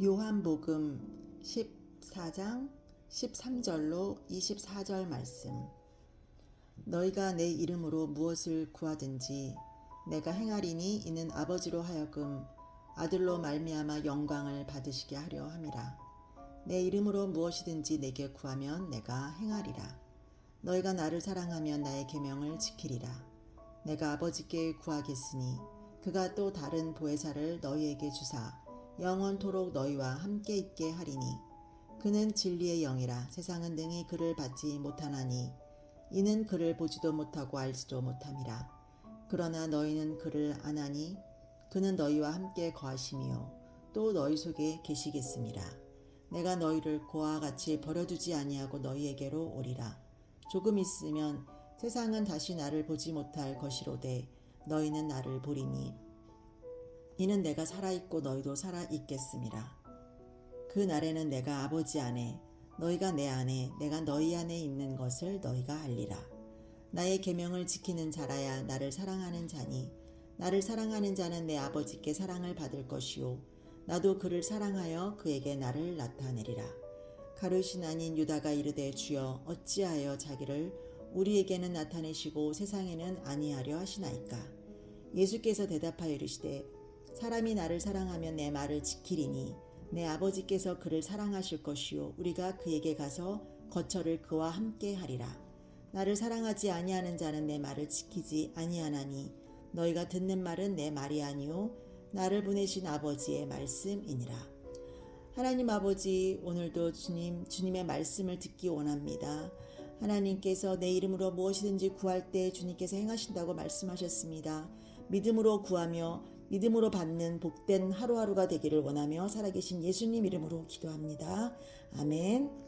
요한복음 14장 13절로 24절 말씀. 너희가 내 이름으로 무엇을 구하든지 내가 행하리니 이는 아버지로 하여금 아들로 말미암아 영광을 받으시게 하려 함이라. 내 이름으로 무엇이든지 내게 구하면 내가 행하리라. 너희가 나를 사랑하면 나의 계명을 지키리라. 내가 아버지께 구하겠으니 그가 또 다른 보혜사를 너희에게 주사 영원토록 너희와 함께 있게 하리니 그는 진리의 영이라 세상은 능히 그를 받지 못하나니 이는 그를 보지도 못하고 알지도 못함이라. 그러나 너희는 그를 아나니 그는 너희와 함께 거하심이요 또 너희 속에 계시겠습니다. 내가 너희를 고와 같이 버려두지 아니하고 너희에게로 오리라. 조금 있으면 세상은 다시 나를 보지 못할 것이로되 너희는 나를 보리니 이는 내가 살아있고 너희도 살아있겠음이라. 그 날에는 내가 아버지 안에 너희가 내 안에 내가 너희 안에 있는 것을 너희가 알리라. 나의 계명을 지키는 자라야 나를 사랑하는 자니 나를 사랑하는 자는 내 아버지께 사랑을 받을 것이요 나도 그를 사랑하여 그에게 나를 나타내리라. 가룟신 아닌 유다가 이르되 주여 어찌하여 자기를 우리에게는 나타내시고 세상에는 아니하려 하시나이까. 예수께서 대답하여 이르시되 사람이 나를 사랑하면 내 말을 지키리니 내 아버지께서 그를 사랑하실 것이요 우리가 그에게 가서 거처를 그와 함께 하리라 나를 사랑하지 아니하는 자는 내 말을 지키지 아니하나니 너희가 듣는 말은 내 말이 아니요 나를 보내신 아버지의 말씀이니라 하나님 아버지 오늘도 주님 주님의 말씀을 듣기 원합니다. 하나님께서 내 이름으로 무엇이든지 구할 때 주님께서 행하신다고 말씀하셨습니다. 믿음으로 구하며 믿음으로 받는 복된 하루하루가 되기를 원하며 살아계신 예수님 이름으로 기도합니다. 아멘.